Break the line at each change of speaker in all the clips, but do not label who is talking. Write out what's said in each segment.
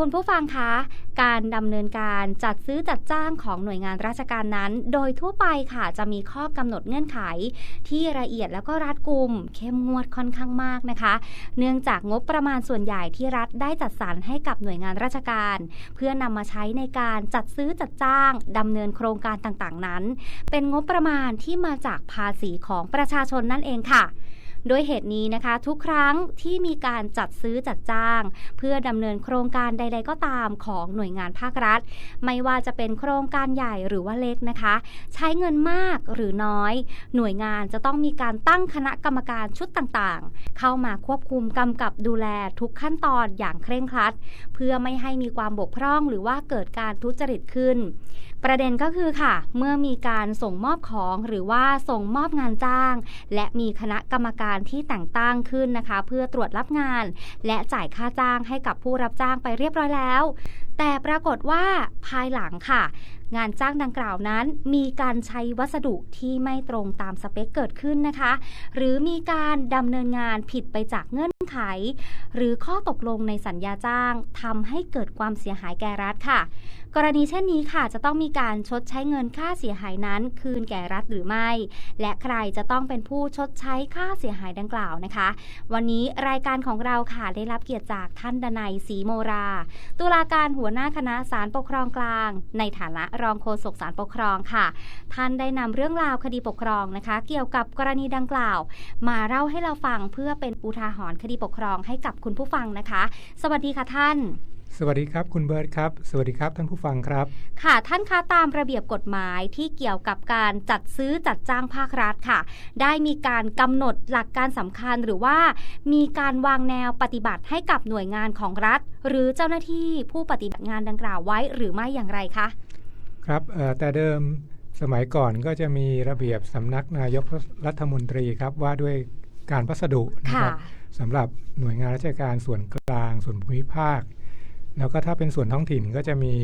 คุณผู้ฟังคะ การดำเนินการจัดซื้อจัดจ้างของหน่วยงานราชการนั้น โดยทั่วไปค่ะจะมีข้อกำหนดเงื่อนไข ที่ละเอียดแล้วก็รัดกุม เข้มงวดค่อนข้างมากนะคะ เนื่องจากงบประมาณส่วนใหญ่ที่รัฐได้จัดสรรให้กับหน่วยงานราชการ เพื่อนำมาใช้ในการจัดซื้อจัดจ้างดำเนินโครงการต่างๆนั้น เป็นงบประมาณที่มาจากภาษีของประชาชนนั่นเองค่ะ ด้วยเหตุนี้นะคะ ทุกครั้งที่มีการจัดซื้อจัดจ้าง เพื่อดำเนินโครงการใด ๆ ก็ตามของหน่วยงานภาครัฐ ไม่ว่าจะเป็นโครงการใหญ่หรือว่าเล็กนะคะ ใช้เงินมากหรือน้อย หน่วยงานจะต้องมีการตั้งคณะกรรมการชุดต่างๆ เข้ามาควบคุมกำกับดูแลทุกขั้นตอนอย่างเคร่งครัด เพื่อไม่ให้มีความบกพร่องหรือว่าเกิดการทุจริตขึ้นประเด็นก็คือค่ะ เมื่อมีการส่งมอบของหรือว่าส่งมอบงานจ้าง และมีคณะกรรมการที่แต่งตั้งขึ้นนะคะ เพื่อตรวจรับงาน และจ่ายค่าจ้างให้กับผู้รับจ้างไปเรียบร้อยแล้ว แต่ปรากฏว่าภายหลังค่ะงานจ้างดังกล่าวนั้น มีการใช้วัสดุที่ไม่ตรงตามสเปคเกิดขึ้นนะคะ หรือมีการดำเนินงานผิดไปจากเงื่อนไข หรือข้อตกลงในสัญญาจ้างทำให้เกิดความเสียหายแก่รัฐค่ะ กรณีเช่นนี้ค่ะ จะต้องมีการชดใช้เงินค่าเสียหายนั้น คืนแก่รัฐหรือไม่ และใครจะต้องเป็นผู้ชดใช้ค่าเสียหายดังกล่าวนะคะ วันนี้รายการของเราค่ะได้รับเกียรติจากท่านดนัยศรีโมรา ตุลาการหัวหน้าคณะศาลปกครองกลาง ในฐานะรองโฆษกศาลปกครองค่ะ ท่านได้นำเรื่องราวคดีปกครองนะคะ เกี่ยวกับกรณีดังกล่าว มาเล่าให้เราฟังเพื่อเป็นอุทาหรณ์คดีปกครองให้กับคุณผู้ฟังนะคะ สวัสดีค่ะท่าน
สวัสดีครับ คุณเบิร์ตครับ สวัสดีครับท่านผู้ฟังครับ
ค่ะท่านคะตามระเบียบกฎหมายที่เกี่ยวกับการจัดซื้อจัดจ้างภาครัฐค่ะ ได้มีการกำหนดหลักการสำคัญหรือว่า มีการวางแนวปฏิบัติให้กับหน่วยงานของรัฐ หรือเจ้าหน้าที่ผู้ปฏิบัติงานดังกล่าวไว้หรือไม่อย่างไรคะ
ครับเอ่อแต่เดิมสมัยก่อนก็จะมีระเบียบสำนักนายกรัฐมนตรีครับว่าด้วยการพัสดุนะครับสำหรับหน่วยงานราชการส่วนกลาง ส่วนภูมิภาค แล้วก็ถ้าเป็นส่วนท้องถิ่นก็จะมี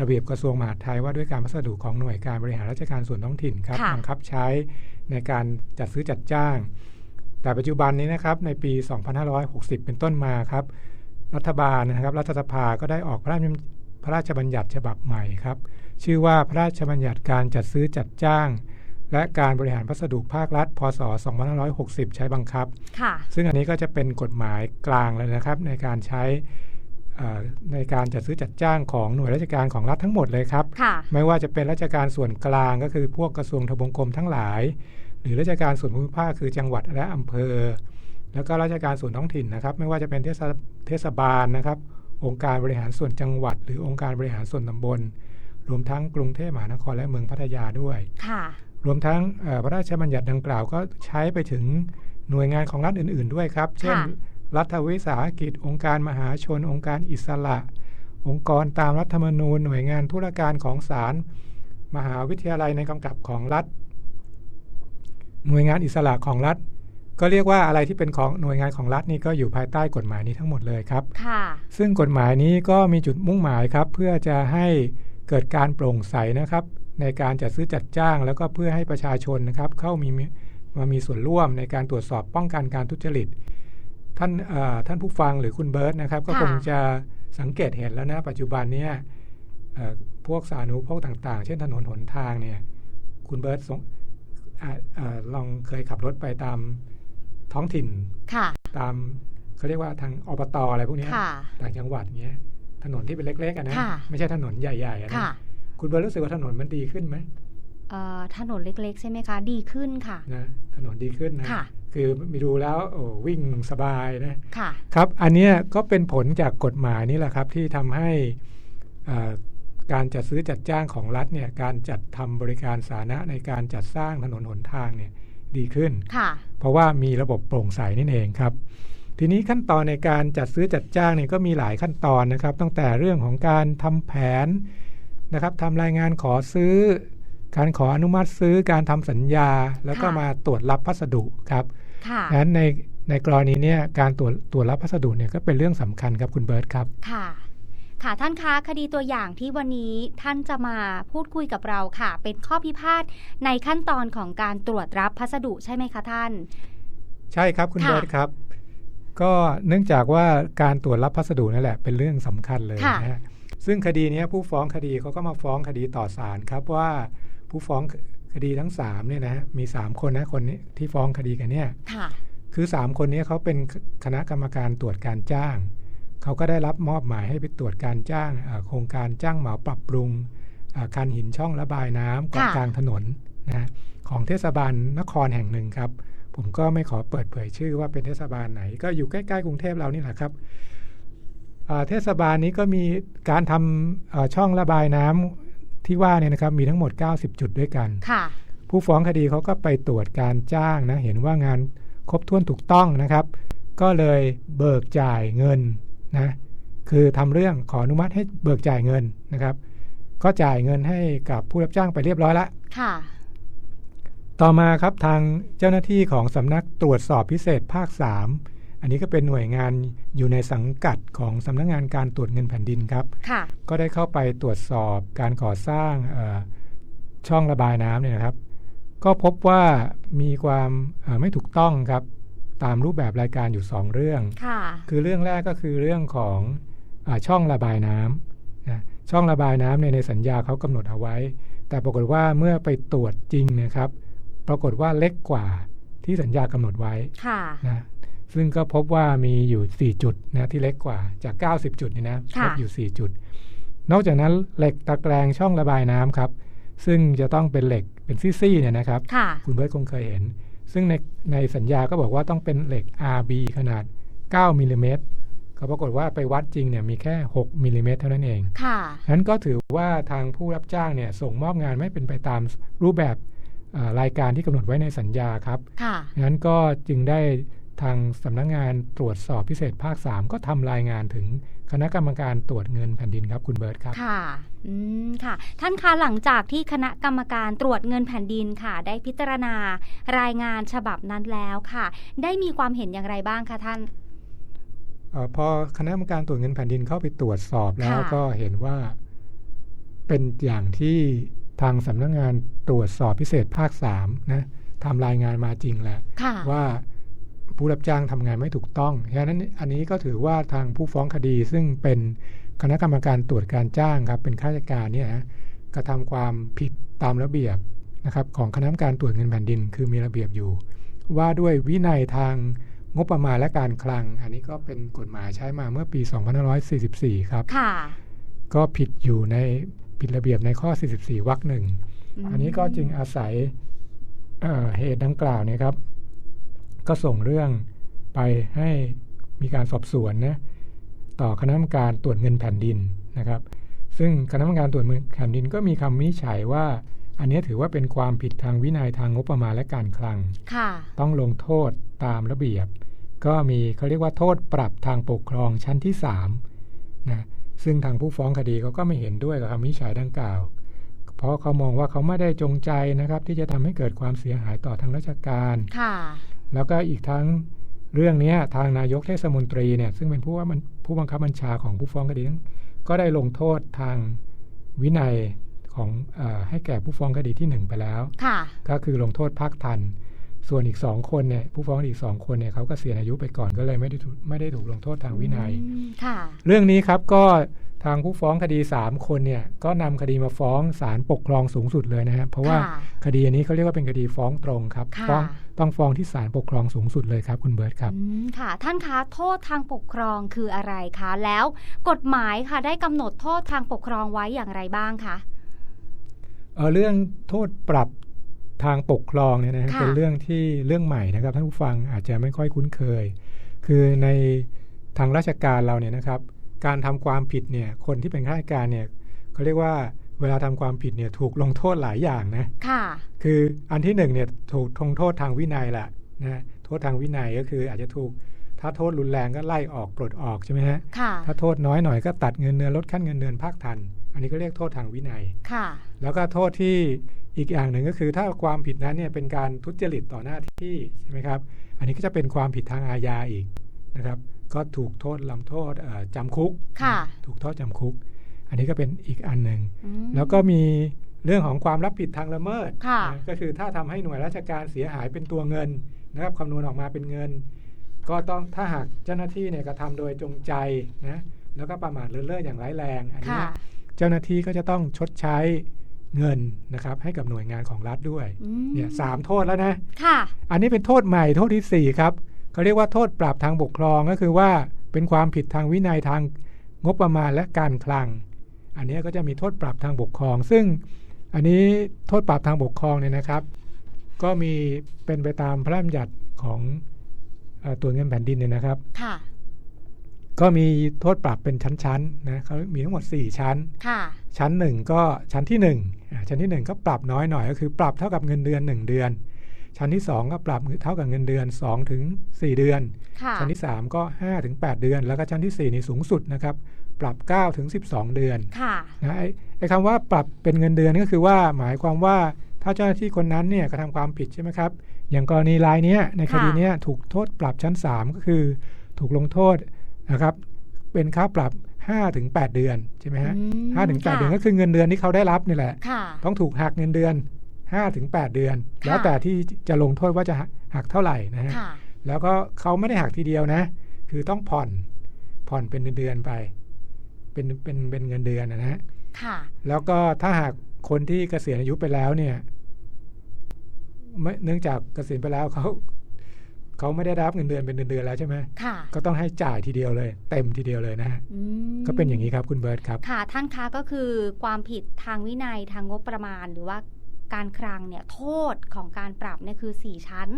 ระเบียบกระทรวงมหาดไทยว่าด้วยการพัสดุของหน่วยการบริหารราชการส่วนท้องถิ่นครับ
ค่ะ
บังคับใช้ในการจัดซื้อจัดจ้าง แต่ปัจจุบันนี้นะครับในปี 2560 เป็นต้นมาครับ รัฐบาลนะครับ รัฐสภาก็ได้ออกพระราชพระราชบัญญัติฉบับใหม่ครับ ชื่อว่าพระราชบัญญัติการจัดซื้อจัดจ้าง และการบริหารพัสดุภาครัฐ พศ 2560 ใช้บังคับ
ค่ะ
ซึ่งอันนี้ก็จะเป็นกฎหมายกลางเลยนะครับ ในการใช้เอ่อในการจัดซื้อจัดจ้างของหน่วยราชการของรัฐทั้งหมดเลยครับ
ค่ะ
ไม่ว่าจะเป็นราชการส่วนกลางก็คือพวกกระทรวงทบวงกรมทั้งหลาย หรือราชการส่วนภูมิภาคคือจังหวัดและอำเภอ แล้วก็ราชการส่วนท้องถิ่นนะครับ ไม่ว่าจะเป็นเทศเทศบาลนะครับ องค์การบริหารส่วนจังหวัด หรือองค์การบริหารส่วนตำบล รวมทั้งกรุงเทพมหานครและเมืองพัทยาด้วย
ค่ะ
รวมทั้งเอ่อพระราชบัญญัติดังกล่าวก็ใช้ไปถึงหน่วยงานของรัฐอื่น ๆ ด้วยครับ เช่น
ค่ะ
รัฐวิสาหกิจ องค์การมหาชน องค์การอิสระ องค์กรตามรัฐธรรมนูญ หน่วยงานธุรการของศาลมหาวิทยาลัยในกำกับของรัฐ หน่วยงานอิสระของรัฐ ก็เรียกว่าอะไรที่เป็นของหน่วยงานของรัฐนี่ก็อยู่ภายใต้กฎหมายนี้ทั้งหมดเลยครับ
ค่ะ
ซึ่งกฎหมายนี้ก็มีจุดมุ่งหมายครับ เพื่อจะให้ เกิดการโปร่งใสนะครับ ในการจัดซื้อจัดจ้าง แล้วก็เพื่อให้ประชาชนนะครับ เข้ามีมามีส่วนร่วมในการตรวจสอบป้องกันการทุจริตท่านเอ่อท่านผู้ฟังหรือคุณเบิร์ตนะครับ ก็
ค่ะ
คงจะสังเกตเห็นแล้วนะ ปัจจุบันเนี้ยเอ่อพวกสาธารณูปโภคต่างๆ เช่นถนนหนทางเนี่ยคุณเบิร์ตสงอ่าเอ่อลองเคยขับรถไปตามท้องถิ่น
ค่ะ
ตามเขาเรียกว่าทางอบตอะไรพวกเนี้ย
ค่ะ
ต่างจังหวัดเงี้ย ถนนที่เป็นเล็กๆอะนะ
ค่ะ
ไม่ใช่ถนนใหญ่ๆอะนะ
ค่ะ
คุณเบิร์ตรู้สึกว่าถนนมันดีขึ้นไหม
เอ่อถนนเล็ก ๆ ใช่ไหมคะ ดีขึ้นค่ะ
นะถนนดีขึ้นนะ
ค่ะ
คือมีดูแล้วโอ้วิ่งสบายนะ
ค่ะ
ครับ อันเนี้ยก็เป็นผลจากกฎหมายนี่แหละครับ ที่ทำให้เอ่อการจัดซื้อจัดจ้างของรัฐเนี่ยการจัดทำบริการสาธารณะในการจัดสร้างถนนหนทางเนี่ยดีขึ้น
ค่ะ
เพราะว่ามีระบบโปร่งใสนั่นเองครับ ทีนี้ขั้นตอนในการจัดซื้อจัดจ้างเนี่ยก็มีหลายขั้นตอนนะครับ ตั้งแต่เรื่องของการทำแผนนะครับทำรายงานขอซื้อ การขออนุมัติซื้อการทำสัญญา แล้วก็
ค่ะ
มาตรวจรับพัสดุครับ
ค่ะ
งั้นในในกรณีเนี้ยการตรวจตรวจรับพัสดุเนี่ยก็เป็นเรื่องสำคัญครับคุณเบิร์ตครับ
ค่ะค่ะท่านคะคดีตัวอย่างที่วันนี้ท่านจะมาพูดคุยกับเราค่ะ เป็นข้อพิพาทในขั้นตอนของการตรวจรับพัสดุใช่ไหมคะท่าน
ใช่ครับคุณ
ค่ะ
เบิร์ตครับ ก็เนื่องจากว่าการตรวจรับพัสดุนั่นแหละเป็นเรื่องสำคัญเลย
ค่ะ
นะฮะซึ่งคดีเนี้ยผู้ฟ้องคดีเขาก็มาฟ้องคดีต่อศาลครับว่าผู้ฟ้องคดีทั้งสามเนี่ยนะฮะมีสามคนนะคนนี้ที่ฟ้องคดีกันเนี่ย
ค่ะ
คือสามคนนี้เขาเป็นคณะกรรมการตรวจการจ้าง เขาก็ได้รับมอบหมายให้ไปตรวจการจ้างเอ่อโครงการจ้างเหมาปรับปรุงเอ่อการหินช่องระบายน้ำเกาะ
ค่ะ
กลางถนนนะฮะของเทศบาลนครแห่งหนึ่งครับ ผมก็ไม่ขอเปิดเผยชื่อว่าเป็นเทศบาลไหน ก็อยู่ใกล้ๆกรุงเทพเรานี่แหละครับเอ่อเทศบาลนี้ก็มีการทำเอ่อช่องระบายน้ำที่ว่าเนี่ยนะครับมีทั้งหมด 90 จุดด้วยกัน
ค่ะ
ผู้ฟ้องคดีเขาก็ไปตรวจการจ้างนะเห็นว่างานครบถ้วนถูกต้องนะครับ ก็เลยเบิกจ่ายเงินนะคือทำเรื่องขออนุมัติให้เบิกจ่ายเงินนะครับ ก็จ่ายเงินให้กับผู้รับจ้างไปเรียบร้อยละ
ค่ะ
ต่อมาครับทางเจ้าหน้าที่ของสำนักตรวจสอบพิเศษภาค 3 อันนี้ก็เป็นหน่วยงานอยู่ในสังกัดของสำนักงานการตรวจเงินแผ่นดินครับ
ค่ะ
ก็ได้เข้าไปตรวจสอบการก่อสร้างเอ่อช่องระบายน้ำเนี่ยนะครับ ก็พบว่ามีความเอ่อไม่ถูกต้องครับ ตามรูปแบบรายการอยู่ 2 เรื่อง
ค่ะ
คือเรื่องแรกก็คือเรื่องของอาช่องระบายน้ำนะช่องระบายน้ำเนี่ยในสัญญาเขากำหนดเอาไว้ แต่ปรากฏว่าเมื่อไปตรวจจริงเนะครับ ปรากฏว่าเล็กกว่าที่สัญญากำหนดไว้
ค่ะ
นะซึ่งก็พบว่ามีอยู่ 4 จุดนะที่เล็กกว่าจาก 90 จุดนี่นะพ
ค่ะ
บอยู่ 4 จุด นอกจากนั้นเหล็กตะแกรงช่องระบายน้ำครับ ซึ่งจะต้องเป็นเหล็กเป็นซี่ๆเนี่ยนะครับ
ค่ะ
คุณเบิร์ตคงเคยเห็น ซึ่งในในสัญญาก็บอกว่าต้องเป็นเหล็ก RB ขนาด 9มิลลิเมตรเขาปรากฏว่าไปวัดจริงเนี่ยมีแค่ 6มิลลิเมตรเท่านั้นเอง
ค่ะ
นั้นก็ถือว่าทางผู้รับจ้างเนี่ยส่งมอบงานไม่เป็นไปตามรูปแบบเอ่อ รายการที่กำหนดไว้ในสัญญาครับ
ค่ะ
นั้นก็จึงได้ทางสำนักงานตรวจสอบพิเศษภาค 3 ก็ทำรายงานถึงคณะกรรมการตรวจเงินแผ่นดินครับคุณเบิร์ตครับ
ค่ะอืมค่ะ ท่านคะหลังจากที่คณะกรรมการตรวจเงินแผ่นดินค่ะ ได้พิจารณารายงานฉบับนั้นแล้วค่ะ ได้มีความเห็นอย่างไรบ้างคะท่าน
เออพอคณะกรรมการตรวจเงินแผ่นดินเข้าไปตรวจสอบแล้ว
ค่ะ
ก็เห็นว่าเป็นอย่างที่ ทางสำนักงานตรวจสอบพิเศษภาค3นะทำรายงานมาจริงแหละ
ค่ะ
ว่าผู้รับจ้างทำงานไม่ถูกต้องฉะนั้นอันนี้ก็ถือว่าทางผู้ฟ้องคดีซึ่งเป็นคณะกรรมการตรวจการจ้างครับเป็นข้าราชการเนี่ยนะกระทำความผิดตามระเบียบนะครับของคณะกรรมการตรวจเงินแผ่นดิน คือมีระเบียบอยู่ ว่าด้วยวินัยทางงบประมาณและการคลัง อันนี้ก็เป็นกฎหมายใช้มาเมื่อปี 2544 ครับ
ค่ะ
ก็ผิดอยู่ใน ผิดระเบียบในข้อ 44วรรคหนึ่ง
ม
อันนี้ก็จึงอาศัยเอ่อเหตุดังกล่าวเนี่ยครับ ก็ส่งเรื่องไปให้มีการสอบสวนนะต่อคณะกรรมการตรวจเงินแผ่นดินนะครับ ซึ่งคณะกรรมการตรวจเงินแผ่นดินก็มีคำวินิจฉัยว่า อันนี้ถือว่าเป็นความผิดทางวินัยทางงบประมาณและการคลัง
ค่ะ
ต้องลงโทษตามระเบียบ ก็มีเขาเรียกว่าโทษปรับทางปกครองชั้นที่3นะ ซึ่งทางผู้ฟ้องคดีเขาก็ไม่เห็นด้วยกับคำวินิจฉัยดังกล่าว เพราะเขามองว่าเขาไม่ได้จงใจนะครับ ที่จะทำให้เกิดความเสียหายต่อทางราชการ
ค่ะ
แล้วก็อีกทั้งเรื่องเนี้ยทางนายกเทศมนตรีเนี่ยซึ่งเป็นผู้ว่ามันผู้บังคับบัญชาของผู้ฟ้องคดีนั้นก็ได้ลงโทษทางวินัยของเออให้แก่ผู้ฟ้องคดีที่หนึ่งไปแล้ว
ค่ะ
ก็คือลงโทษภาคทัน ส่วนอีกสองคนเนี่ยผู้ฟ้องอีกสองคนเนี่ยเขาก็เสียอายุไปก่อนก็เลยไม่ได้ถูกไม่ได้ถูกลงโทษทางวินัย
อืมค่ะ
เรื่องนี้ครับก็ทางผู้ฟ้องคดี 3 คนเนี่ยก็นำคดีมาฟ้องศาลปกครองสูงสุดเลยนะครับเพราะว่า
ค่ะ
คดีอันนี้เขาเรียกว่าเป็นคดีฟ้องตรงครับ
ค่ะ
ฟ้องต้องฟ้องที่ศาลปกครองสูงสุดเลยครับคุณเบิร์ตครับ
อืมค่ะ ท่านคะโทษทางปกครองคืออะไรคะแล้วกฎหมายค่ะได้กำหนดโทษทางปกครองไว้อย่างไรบ้างคะ
เออเรื่องโทษปรับ ทางปกครองเนี่ยนะฮะ
ค่ะ
เป็นเรื่องที่เรื่องใหม่นะครับท่านผู้ฟังอาจจะไม่ค่อยคุ้นเคย คือในทางราชการเราเนี่ยนะครับ การทำความผิดเนี่ยคนที่เป็นข้าราชการเนี่ยเขาเรียกว่าเวลาทำความผิดเนี่ยถูกลงโทษหลายอย่างนะ
ค่ะ
คืออันที่หนึ่งเนี่ยถูกทงโทษทางวินัยแหละนะโทษทางวินัยก็คืออาจจะถูกถ้าโทษรุนแรงก็ไล่ออกปลดออกใช่ไหมฮะ
ค่ะ
ถ้าโทษน้อยหน่อยก็ตัดเงินเดือนลดขั้นเงินเดือนภาคทัน อันนี้ก็เรียกโทษทางวินัย
ค่ะ
แล้วก็โทษที่ อีกอย่างหนึ่งก็คือถ้าความผิดนั้นเนี่ยเป็นการทุจริตต่อหน้าที่ใช่ไหมครับ อันนี้ก็จะเป็นความผิดทางอาญาอีกนะครับ ก็ถูกโทษลำโทษเอ่อจำคุก
ค่ะ
ถูกโทษจำคุก อันนี้ก็เป็นอีกอันหนึ่ง
อืม
แล้วก็มีเรื่องของความรับผิดทางละเมิด
ค่ะ
นะก็คือถ้าทำให้หน่วยราชการเสียหายเป็นตัวเงินนะครับคำนวณออกมาเป็นเงิน ก็ต้องถ้าหากเจ้าหน้าที่เนี่ยกระทำโดยจงใจนะแล้วก็ประมาทเลินเล่ออย่างร้ายแรง อันนี้
ค่ะ
เจ้าหน้าที่ก็จะต้องชดใช้ เงินนะครับให้กับหน่วยงานของรัฐด้วย
อืม
เนี่ยสามโทษแล้วนะ
ค่ะ
อันนี้เป็นโทษใหม่โทษที่สี่ครับเขาเรียกว่าโทษปรับทางปกครองก็คือว่าเป็นความผิดทางวินัยทางงบประมาณและการคลัง อันนี้ก็จะมีโทษปรับทางปกครอง ซึ่งอันนี้โทษปรับทางปกครองเนี่ยนะครับ ก็มีเป็นไปตามพระราชบัญญัติของเอ่อตัวจเงินแผ่นดินเนี่ยนะครับ
ค่ะ
ก็มีโทษปรับเป็นชั้นๆนะเขามีทั้งหมด 4 ชั้น
ค่ะ
ชั้น 1 ก็ชั้นที่1อ่าชั้นที่ 1 ก็ปรับน้อยหน่อยก็คือปรับเท่ากับเงินเดือน 1 เดือน ชั้นที่ 2 ก็ปรับเท่ากับเงินเดือน2ถึง4เดือน
ค่ะ
ชั้นที่ 3 ก็5ถึง8เดือน แล้วก็ชั้นที่ 4 นี่สูงสุดนะครับ ปรับ9ถึง12 เดือน
ค่ะ
นะไอ้ไอ้คำว่าปรับเป็นเงินเดือนก็คือว่าหมายความว่าถ้าเจ้าหน้าที่คนนั้นเนี่ยกระทำความผิดใช่ไหมครับอย่างกรณีรายเนี้ยในคดี
ค่ะ
เนี้ยถูกโทษปรับชั้น 3 ก็คือ ถูกลงโทษ นะครับ เป็นค่าปรับ5ถึง8เดือนใช่ไหมฮะ
อืม
ห้าถึงแปด
ค่ะ
เดือนก็คือเงินเดือนที่เขาได้รับนี่แหละ
ค่ะ
ต้องถูกหักเงินเดือน5ถึง8เดือน
ค่ะ
แล้วแต่ที่จะลงโทษว่าจะหักเท่าไหร่นะฮะ
ค่ะ
แล้วก็เขาไม่ได้หักทีเดียวนะ คือต้องผ่อนผ่อนเป็นเดือนๆไป เป็นเป็นเป็นเงินเดือนนะฮะ
ค่ะ
แล้วก็ถ้าหากคนที่เกษียณอายุไปแล้วเนี่ยไม่เนื่องจากเกษียณไปแล้วเขา เขาไม่ได้รับเงินเดือนเป็นเดือนๆแล้วใช่ไหม
ค่ะ
ก็ต้องให้จ่ายทีเดียวเลย เต็มทีเดียวเลยนะฮะ
อืม
ก็เป็นอย่างนี้ครับคุณเบิร์ตครับ
ค่ะท่านคะก็คือความผิดทางวินัยทางงบประมาณหรือว่าการคลังเนี่ยโทษของการปรับเนี่ยคือ 4 ชั้น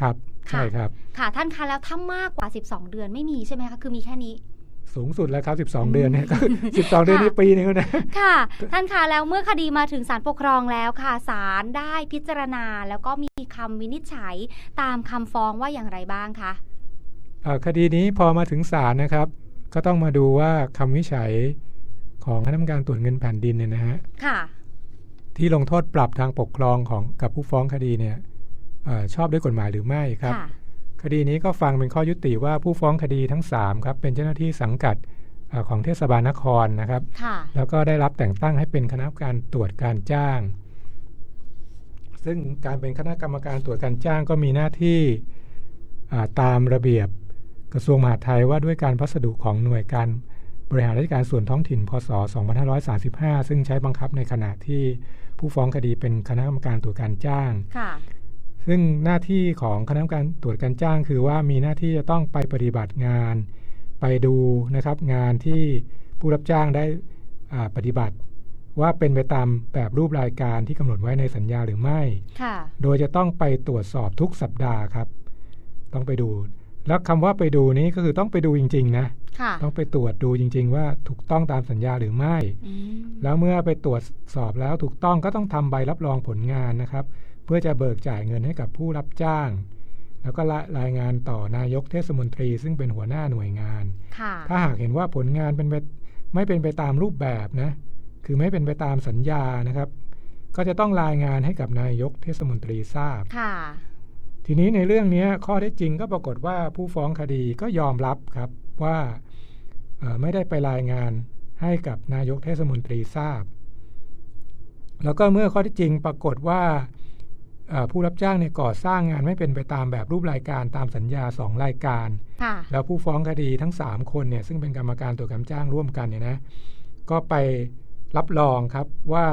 ครับ
ค่ะ
ใช่ครับ
ค่ะท่านคะแล้วถ้ามากกว่า 12 เดือนไม่มีใช่ไหมคะ คือมีแค่นี้
สูงสุดแล้วครับ 12 เดือนเนี่ยก็12 เดือนนี่ปีหนึงแล้วนะ
ค่ะ ท่านคะแล้วเมื่อคดีมาถึงศาลปกครองแล้วค่ะศาลได้พิจารณาแล้วก็มีคำวินิจฉัยตามคำฟ้องว่าอย่างไรบ้างคะ
เอ่อคดีนี้พอมาถึงศาลนะครับ ก็ต้องมาดูว่าคำวินิจฉัยของคณะกรรมการตรวจเงินแผ่นดินเนี่ยนะฮะ
ค่ะ
ที่ลงโทษปรับทางปกครองของกับผู้ฟ้องคดีเนี่ยเออชอบด้วยกฎหมายหรือไม่ครับ
ค่ะ
คดีนี้ก็ฟังเป็นข้อยุติว่าผู้ฟ้องคดีทั้ง3ครับเป็นเจ้าหน้าที่สังกัดเออของเทศบาลนครนะครับ
ค่ะ
แล้วก็ได้รับแต่งตั้งให้เป็นคณะกรรมการตรวจการจ้าง ซึ่งการเป็นคณะกรรมการตรวจการจ้างก็มีหน้าที่อ่าตามระเบียบกระทรวงมหาดไทยว่าด้วยการพัสดุของหน่วยการบริหารราชการส่วนท้องถิ่น พศ 2535 ซึ่งใช้บังคับในขณะที่ผู้ฟ้องคดีเป็นคณะกรรมการตรวจการจ้าง
ค่ะ
ซึ่งหน้าที่ของคณะกรรมการตรวจการจ้าง คือว่ามีหน้าที่จะต้องไปปฏิบัติงาน ไปดูนะครับงานที่ผู้รับจ้างได้อ่าปฏิบัติ ว่าเป็นไปตามแบบรูปรายการที่กำหนดไว้ในสัญญาหรือไม่
ค่ะ
โดยจะต้องไปตรวจสอบทุกสัปดาห์ครับ ต้องไปดู แล้วคำว่าไปดูนี้ก็คือต้องไปดูจริง ๆนะ
ค่ะ
ต้องไปตรวจดูจริง ๆ ว่าถูกต้องตามสัญญาหรือไม่
อืม
แล้วเมื่อไปตรวจสอบแล้วถูกต้องก็ต้องทำใบรับรองผลงานนะครับเพื่อจะเบิกจ่ายเงินให้กับผู้รับจ้าง แล้วก็ละรายงานต่อนายกเทศมนตรีซึ่งเป็นหัวหน้าหน่วยงาน
ค่ะ
ถ้าหากเห็นว่าผลงานเป็นไปไม่เป็นไปตามรูปแบบนะ คือไม่เป็นไปตามสัญญานะครับ ก็จะต้องรายงานให้กับนายกเทศมนตรีทราบ
ค่ะ
ทีนี้ในเรื่องนี้ข้อเท็จจริงก็ปรากฏว่าผู้ฟ้องคดีก็ยอมรับครับว่าเอ่อไม่ได้ไปรายงานให้กับนายกเทศมนตรีทราบ แล้วก็เมื่อข้อเท็จจริงปรากฏว่าเอ่อ ผู้รับจ้างเนี่ยก่อสร้างงานไม่เป็นไปตามแบบรูปรายการตามสัญญาสองรายการ
ค่ะ
แล้วผู้ฟ้องคดีทั้ง 3 คนเนี่ยซึ่งเป็นกรรมการตรวจการจ้างร่วมกันเนี่ยนะก็ไปรับรองครับว่า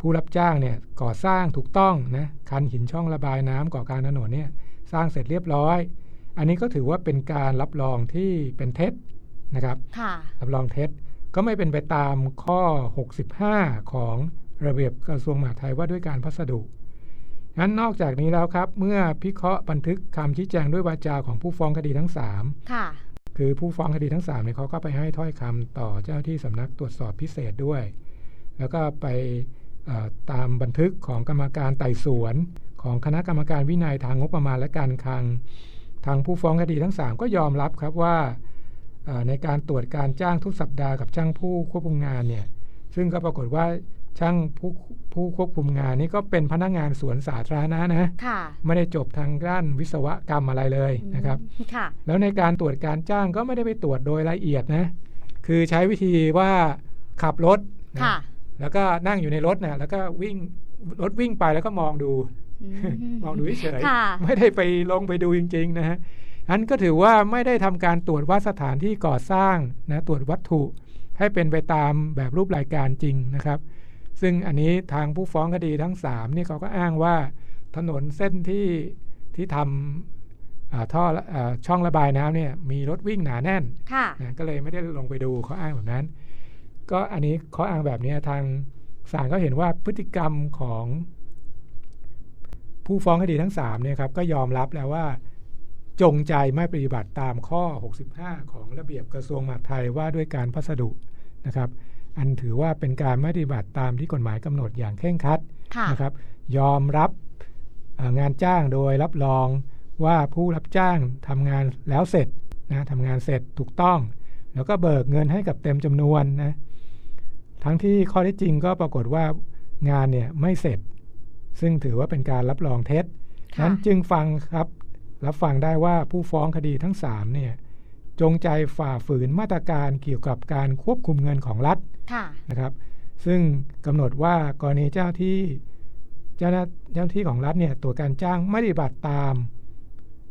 ผู้รับจ้างเนี่ยก่อสร้างถูกต้องนะคันหินช่องระบายน้ำก่อกลางถนนเนี่ยสร้างเสร็จเรียบร้อย อันนี้ก็ถือว่าเป็นการรับรองที่เป็นเท็จนะครับ
ค่ะ
รับรองเท็จก็ไม่เป็นไปตามข้อ 65 ของระเบียบกระทรวงมหาดไทยว่าด้วยการพัสดุ งั้นนอกจากนี้แล้วครับ เมื่อพิเคราะห์บันทึกคำชี้แจงด้วยวาจาของผู้ฟ้องคดีทั้ง3
ค่ะ
คือผู้ฟ้องคดีทั้ง3เนี่ยเขาก็ไปให้ถ้อยคำต่อเจ้าหน้าที่สำนักตรวจสอบพิเศษด้วย แล้วก็ไปเอ่อตามบันทึกของกรรมการไต่สวน ของคณะกรรมการวินัยทางงบประมาณและการคลัง ทางผู้ฟ้องคดีทั้ง 3 ก็ยอมรับครับว่าเอ่อในการตรวจการจ้างทุกสัปดาห์กับช่างผู้ควบคุมงานเนี่ยซึ่งก็ปรากฏว่า ช่างผู้ผู้ควบคุมงานนี่ก็เป็นพนักงานสวนสาธารณะนะ
ค่ะ
ไม่ได้จบทางด้านวิศวกรรมอะไรเลยนะครับ
อืมค่ะ
แล้วในการตรวจการจ้างก็ไม่ได้ไปตรวจโดยละเอียดนะ คือใช้วิธีว่าขับรถนะ
ค่ะ
แล้วก็นั่งอยู่ในรถนะแล้วก็วิ่งรถวิ่งไปแล้วก็มองดูมองดูเฉย
ค่ะ
ๆไม่ได้ไปลงไปดูจริง ๆ นะฮะอันก็ถือว่าไม่ได้ทำการตรวจวัดสถานที่ก่อสร้างนะตรวจวัตถุให้เป็นไปตามแบบรูปรายการจริงนะครับ ซึ่งอันนี้ทางผู้ฟ้องคดีทั้ง3นี่เขาก็อ้างว่าถนนเส้นที่ที่ทำอ่าท่อละอ่าช่องระบายน้ำเนี่ยมีรถวิ่งหนาแน่น
ค่ะ
นะก็เลยไม่ได้ลงไปดูเขาอ้างแบบนั้น ก็อันนี้เขาอ้างแบบนี้ทางศาลก็เห็นว่าพฤติกรรมของผู้ฟ้องคดีทั้ง3เนี่ยครับก็ยอมรับแล้วว่าจงใจไม่ปฏิบัติตามข้อ 65 ของระเบียบกระทรวงมหาดไทยว่าด้วยการพัสดุนะครับ อันถือว่าเป็นการไม่ปฏิบัติตามที่กฎหมายกำหนดอย่างเคร่งครัด
ค่ะ
นะครับ ยอมรับเอ่องานจ้างโดยรับรองว่าผู้รับจ้างทำงานแล้วเสร็จนะทำงานเสร็จถูกต้อง แล้วก็เบิกเงินให้กับเต็มจำนวนนะทั้งที่ข้อเท็จจริงก็ปรากฏว่างานเนี่ยไม่เสร็จ ซึ่งถือว่าเป็นการรับรองเท็จ
ค่ะ
นั้นจึงฟังครับ รับฟังได้ว่าผู้ฟ้องคดีทั้ง3เนี่ยจงใจฝ่าฝืนมาตรการเกี่ยวกับการควบคุมเงินของรัฐ
ค่ะ
นะครับ ซึ่งกำหนดว่ากรณีเจ้าที่เจ้าหน้าเจ้าหน้าที่ของรัฐเนี่ยตัวจการจ้างไม่ปฏิบัติตาม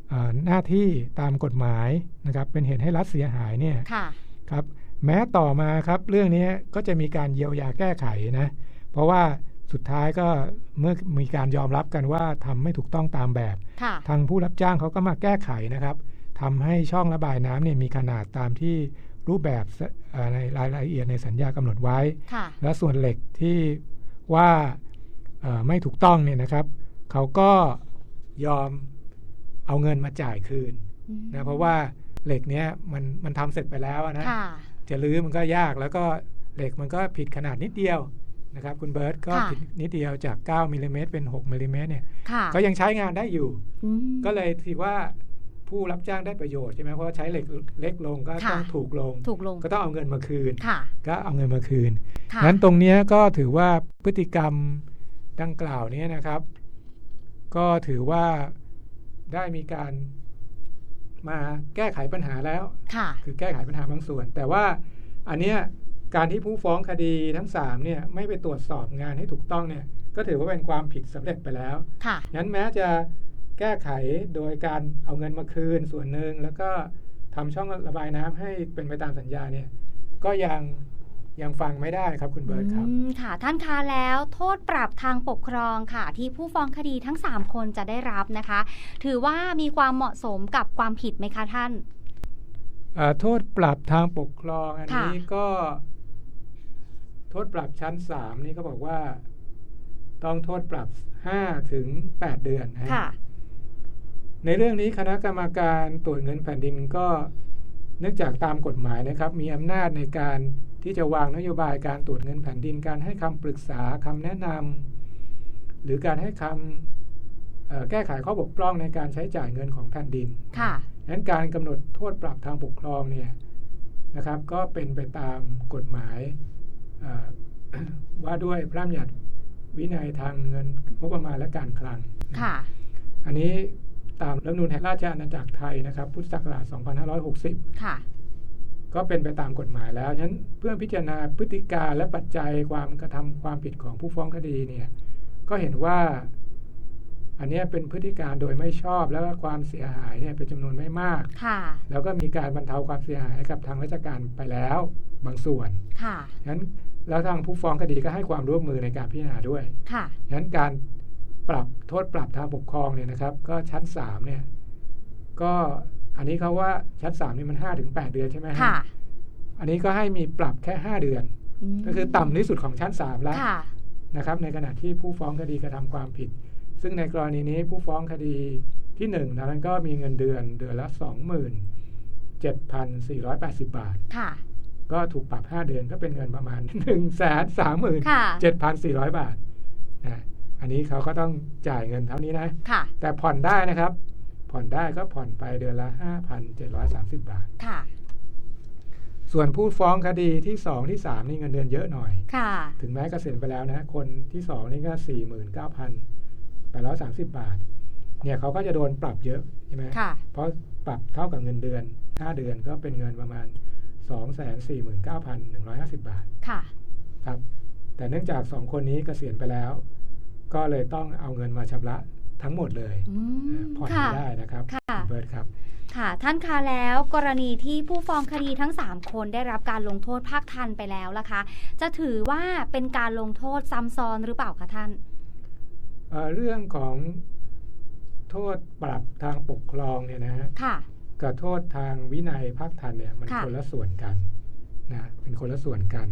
เอ่อหน้าที่ตามกฎหมายนะครับ เป็นเหตุให้รัฐเสียหายเนี่ย
ค่ะ
ครับแม้ต่อมาครับเรื่องนี้ก็จะมีการเยียวยาแก้ไขนะเพราะว่าสุดท้ายก็เมื่อมีการยอมรับกันว่าทำไม่ถูกต้องตามแบบ
ค่ะ
ทางผู้รับจ้างเขาก็มาแก้ไขนะครับทำให้ช่องระบายน้ำเนี่ยมีขนาดตามที่ รูปแบบสเอ่อในรายละเอียดในสัญญากำหนดไว้
ค่ะ
และส่วนเหล็กที่ว่าเอ่อไม่ถูกต้องเนี่ยนะครับ เขาก็ยอมเอาเงินมาจ่ายคืน
อืม
นะเพราะว่าเหล็กเนี้ยมันมันทำเสร็จไปแล้วอะนะ
ค่ะ
จะรื้อมันก็ยากแล้วก็เหล็กมันก็ผิดขนาดนิดเดียวนะครับคุณเบิร์ตก็
ค่ะ
ผิดนิดเดียวจาก 9มิลลิเมตรเป็น 6มิลลิเมตรเนี่ย
ค่ะ
ก็ยังใช้งานได้อยู่
อืม
ก็เลยถือว่า ผู้รับจ้างได้ประโยชน์ใช่ไหมเพราะว่าใช้เหล็กเล็กลงก็
ค่ะ
ต้องถูกลง
ถูกลง
ก็ต้องเอาเงินมาคืน
ค่ะ
ก็เอาเงินมาคืน
ค่ะ
นั้นตรงเนี้ยก็ถือว่าพฤติกรรมดังกล่าวเนี้นะครับ ก็ถือว่าได้มีการมาแก้ไขปัญหาแล้ว
ค่ะ
คือแก้ไขปัญหาบางส่วน แต่ว่าอันเนี้ยการที่ผู้ฟ้องคดีทั้ง3เนี่ยไม่ไปตรวจสอบงานให้ถูกต้องเนี่ยก็ถือว่าเป็นความผิดสำเร็จไปแล้ว
ค่ะ
งั้นแม้จะ แก้ไขโดยการเอาเงินมาคืนส่วนหนึ่งแล้วก็ทำช่องระบายน้ำให้เป็นไปตามสัญญาเนี่ยก็ยังยังฟังไม่ได้ครับคุณเบิร์ตครับ
อืมค่ะท่านคะแล้วโทษปรับทางปกครองค่ะ ที่ผู้ฟ้องคดีทั้ง 3 คนจะได้รับนะคะ ถือว่ามีความเหมาะสมกับความผิดไหมคะท่าน
เอ่อโทษปรับทางปกครองอันนี้
ค่ะ
ก็ โทษปรับชั้นสามนี่ก็บอกว่า ต้องโทษปรับห้าถึงแปดเดือนนะฮะ
ค่ะ
ในเรื่องนี้คณะกรรมการตรวจเงินแผ่นดินก็เนื่องจากตามกฎหมายนะครับ มีอำนาจในการที่จะวางนโยบายการตรวจเงินแผ่นดิน การให้คำปรึกษาคำแนะนำหรือการให้คำเอ่อแก้ไขข้อบกพร่องในการใช้จ่ายเงินของแผ่นดิน
ค่ะ
ดังนั้นการกำหนดโทษปรับทางปกครองเนี่ยนะครับก็เป็นไปตามกฎหมายเอ่อว่าด้วยพระราชบัญญัติวินัยทางเงินงบประมาณและการคลัง
ค่ะ
อันนี้ ตามรัฐธรรมนูญแห่งราชอาณาจักรไทยนะครับพุทธศักราช 2560
ค่ะ
ก็เป็นไปตามกฎหมายแล้วฉะนั้นเพื่อพิจารณาพฤติการและปัจจัยความกระทำความผิดของผู้ฟ้องคดีเนี่ยก็เห็นว่าอันเนี้ยเป็นพฤติการโดยไม่ชอบแล้วก็ความเสียหายเนี่ยเป็นจำนวนไม่มาก
ค่ะ
แล้วก็มีการบรรเทาความเสียหายให้กับทางราชการไปแล้วบางส่วน
ค่ะ
ฉะนั้นแล้วทางผู้ฟ้องคดีก็ให้ความร่วมมือในการพิจารณาด้วย
ค่ะ
ฉะนั้นการ ปรับโทษปรับทางปกครองเนี่ยนะครับ ก็ชั้นสามเนี่ยก็อันนี้เขาว่าชั้นสามนี่มันห้าถึงแปดเดือนใช่ไหมฮ
ค่ะ
อันนี้ก็ให้มีปรับแค่ห้าเดือน
ม
ก็คือต่ำที่สุดของชั้นสามแล้ว
ค่ะ
นะครับในขณะที่ผู้ฟ้องคดีกระทำความผิด ซึ่งในกรณีนี้ผู้ฟ้องคดีที่หนึ่งนะมันก็มีเงินเดือนเดือนละสองหมื่นเจ็ดพันสี่ร้อยแปดสิบบาท
ค่ะ
ก็ถูกปรับ 5 เดือนก็เป็นเงินประมาณ 1 3 3 7
ค่ะ
4 0 0 บาทนะ อันนี้เขาก็ต้องจ่ายเงินเท่านี้นะ
ค่ะ
แต่ผ่อนได้นะครับ ผ่อนได้ก็ผ่อนไปเดือนละ 5,730 บาท
ค่ะ
ส่วนผู้ฟ้องคดีที่ 2 ที่ 3 นี่เงินเดือนเยอะหน่อย
ค่ะ
ถึงแม้เกษียณไปแล้วนะ คนที่ 2 นี่ก็ 49,830 บาท เนี่ยเขาก็จะโดนปรับเยอะใช่ไหม
ค่ะ
เพราะปรับเท่ากับเงินเดือน 5 เดือนก็เป็นเงินประมาณ 249,150 บาท
ค่ะ
ครับ แต่เนื่องจาก 2 คนนี้เกษียณไปแล้ว ก็เลยต้องเอาเงินมาชำระทั้งหมดเลย
อืม
ผ่อน
ค่ะ
ไม่ได้นะครับ
ค่ะ
ณเบิร์ตครับ
ค่ะท่านคะแล้วกรณีที่ผู้ฟ้องคดีทั้ง 3 คนได้รับการลงโทษภาคทันไปแล้วล่ะคะจะถือว่าเป็นการลงโทษซ้ำซ้อนหรือเปล่าคะท่าน
เอ่อเรื่องของโทษปรับทางปกครองเนี่ยนะฮะ
ค่ะ
กับโทษทางวินัยภาคทันเนี่ยมัน
ค่ะ
คนละส่วนกันนะเป็นคนละส่วนกัน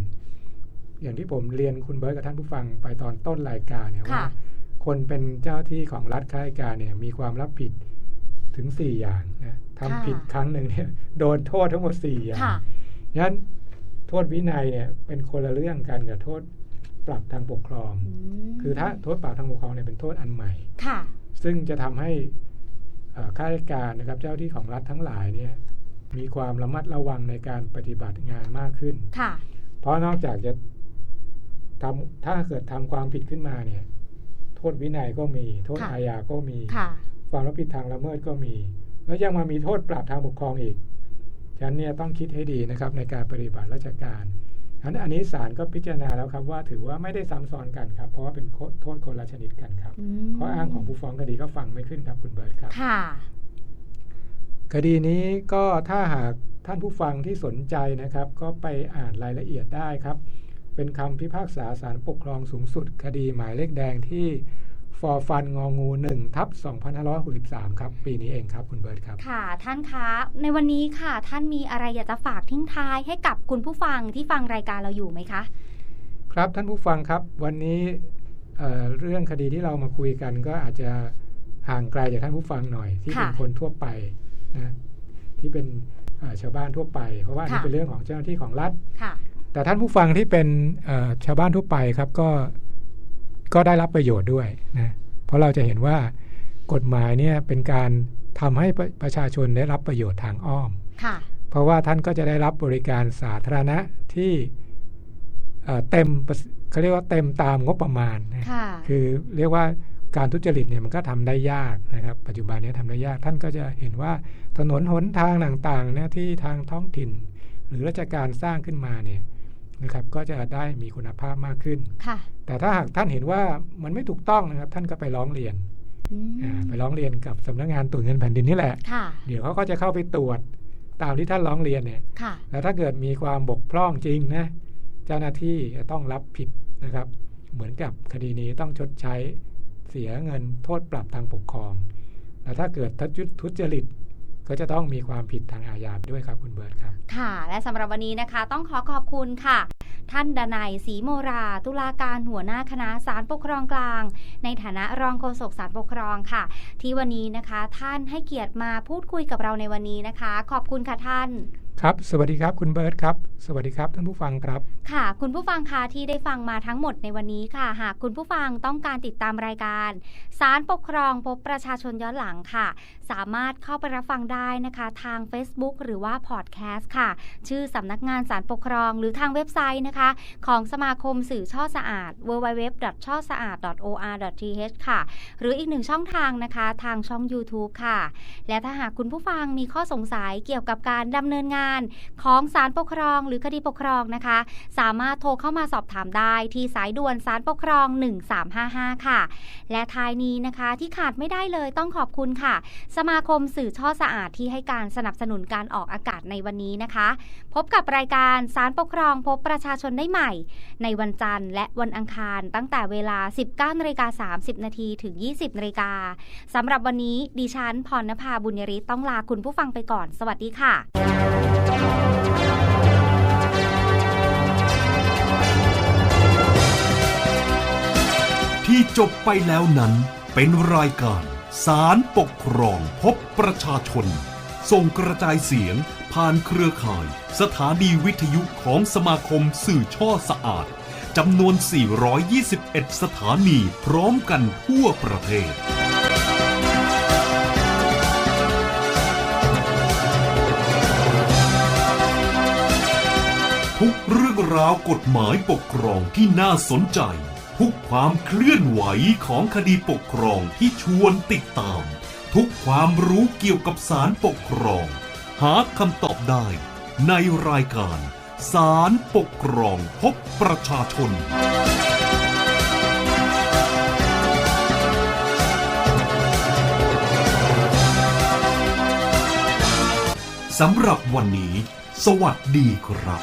อย่างที่ผมเรียนคุณเบิร์ตกับท่านผู้ฟังไปตอนต้นรายการเนี่ยว่า
ค่ะ
คนเป็นเจ้าที่ของรัฐข้าราชการเนี่ยมีความรับผิดถึง 4 อย่างนะทำผิดครั้งหนึ่งเนี่ยโดนโทษทั้งหมด 4 อย่าง
ค่ะ
ฉะนั้นโทษวินัยเนี่ยเป็นคนละเรื่องกันกับโทษปรับทางปกครอง
อืม
คือถ้าโทษปรับทางปกครองเนี่ยเป็นโทษอันใหม่
ค่ะ
ซึ่งจะทำให้เอ่อข้าราชการนะครับ เจ้าที่ของรัฐทั้งหลายเนี่ยมีความระมัดระวังในการปฏิบัติงานมากขึ้น
ค่ะ
เพราะนอกจากจะ ทำถ้าเกิดทำความผิดขึ้นมาเนี่ย โทษวินัยก็มี โทษ
ค่ะ
อาญาก็มี
ค่ะ
ความรับผิดทางละเมิดก็มี แล้วยังมามีโทษปรับทางปกครองอีกฉะนั้นเนี่ยต้องคิดให้ดีนะครับในการปฏิบัติราชการฉะนั้นอันนี้ศาลก็พิจารณาแล้วครับว่าถือว่าไม่ได้ซ้ำซ้อนกันครับ เพราะว่าเป็นโทษคนละชนิดกันครับ
อืม
ข้ออ้างของผู้ฟ้องคดีก็ฟังไม่ขึ้นครับคุณเบิร์ตครับ
ค่ะ
คดีนี้ก็ถ้าหากท่านผู้ฟังที่สนใจนะครับ ก็ไปอ่านรายละเอียดได้ครับ เป็นคำพิพากษาศาลปกครองสูงสุด คดีหมายเลขแดงที่ฟอฟันงองู1ทับ2563 ครับ ปีนี้เองครับ คุณเบิร์ตครับ
ค่ะ ท่านคะ ในวันนี้ค่ะ ท่านมีอะไรอยากจะฝากทิ้งท้ายให้กับคุณผู้ฟังที่ฟังรายการเราอยู่ไหมคะ
ครับท่านผู้ฟังครับ วันนี้เอ่อเรื่องคดีที่เรามาคุยกัน ก็อาจจะห่างไกลจากท่านผู้ฟังหน่อย ที่เป็น
ค่ะ
คนทั่วไปนะที่เป็นเอ่อชาวบ้านทั่วไป เพราะว่าอันนี้
ค่ะ
เป็นเรื่องของเจ้าหน้าที่ของรัฐ
ค่ะ
แต่ท่านผู้ฟังที่เป็นเอ่อชาวบ้านทั่วไปครับก็ก็ได้รับประโยชน์ด้วยนะเพราะเราจะเห็นว่ากฎหมายเนี่ยเป็นการทำให้ประประชาชนได้รับประโยชน์ทางอ้อม
ค่ะ
เพราะว่าท่านก็จะได้รับบริการสาธารณะที่เอ่อเต็มประสิเขาเรียกว่าเต็มตามงบประมาณนะ
ค่ะ
คือเรียกว่าการทุจริตเนี่ยมันก็ทำได้ยากนะครับ ปัจจุบันเนี้ทำได้ยากท่านก็จะเห็นว่าถนนหนทางต่างๆเนี่ยที่ทางท้องถิ่น หรือราชการสร้างขึ้นมาเนี่ย นะครับก็จะได้มีคุณภาพมากขึ้น
ค่ะ
แต่ถ้าหากท่านเห็นว่ามันไม่ถูกต้องนะครับ ท่านก็ไปร้องเรียน
อืม
อ่าไปร้องเรียนกับสำนักงานตรวจเงินแผ่นดินนี่แหละ
ค่ะ
เดี๋ยวเขาก็จะเข้าไปตรวจตามที่ท่านร้องเรียนเนี่ย
ค่ะ
แล้วถ้าเกิดมีความบกพร่องจริงนะ เจ้าหน้าที่จะต้องรับผิดนะครับ เหมือนกับคดีนี้ต้องชดใช้เสียเงินโทษปรับทางปกครอง แล้วถ้าเกิดทุจริต ก็จะต้องมีความผิดทางอาญาด้วยครับคุณเบิร์ตครับ
ค่ะ และสำหรับวันนี้นะคะ ต้องขอขอบคุณค่ะ ท่านดนายศรีโมรา ตุลาการหัวหน้าคณะศาลปกครองกลาง ในฐานะรองโฆษกศาลปกครองค่ะ ที่วันนี้นะคะ ท่านให้เกียรติมาพูดคุยกับเราในวันนี้นะคะ ขอบคุณค่ะท่าน
ครับ สวัสดีครับ คุณเบิร์ตครับ สวัสดีครับท่านผู้ฟังครับ
ค่ะ คุณผู้ฟังคะที่ได้ฟังมาทั้งหมดในวันนี้ค่ะ หากคุณผู้ฟังต้องการติดตามรายการสารปกครองพบประชาชนย้อนหลังค่ะ สามารถเข้าไปรับฟังได้นะคะ ทาง Facebook หรือว่าพอดแคสต์ค่ะ ชื่อสำนักงานสารปกครองหรือทางเว็บไซต์นะคะ ของสมาคมสื่อช่อสะอาด www. ช่อสะอาด or.th ค่ะ หรืออีกหนึ่งช่องทางนะคะ ทางช่อง YouTube ค่ะ และถ้าหากคุณผู้ฟังมีข้อสงสัยเกี่ยวกับการดำเนินงานของศาลปกครองหรือคดีปกครองนะคะ สามารถโทรเข้ามาสอบถามได้ที่สายด่วนศาลปกครอง 1355 ค่ะ และท้ายนี้นะคะที่ขาดไม่ได้เลยต้องขอบคุณค่ะ สมาคมสื่อช่อสะอาดที่ให้การสนับสนุนการออกอากาศในวันนี้นะคะ พบกับรายการสารปกครองพบประชาชนได้ใหม่ ในวันจันทร์และวันอังคารตั้งแต่เวลา 19นาฬิกา30นาทีถึง 20นาฬิกาสำหรับวันนี้ดิฉันพรณภาบุญยริศต้องลาคุณผู้ฟังไปก่อน สวัสดีค่ะ
ที่จบไปแล้วนั้นเป็นรายการสารปกครองพบประชาชน ส่งกระจายเสียงผ่านเครือข่าย สถานีวิทยุของสมาคมสื่อช่อสะอาดจำนวน 421 สถานีพร้อมกันทั่วประเทศ ทุกเรื่องราวกฎหมายปกครองที่น่าสนใจ ทุกความเคลื่อนไหวของคดีปกครองที่ชวนติดตาม ทุกความรู้เกี่ยวกับสารปกครอง หาคำตอบได้ ในรายการสารปกครองพบประชาชนสำหรับวันนี้ สวัสดีครับ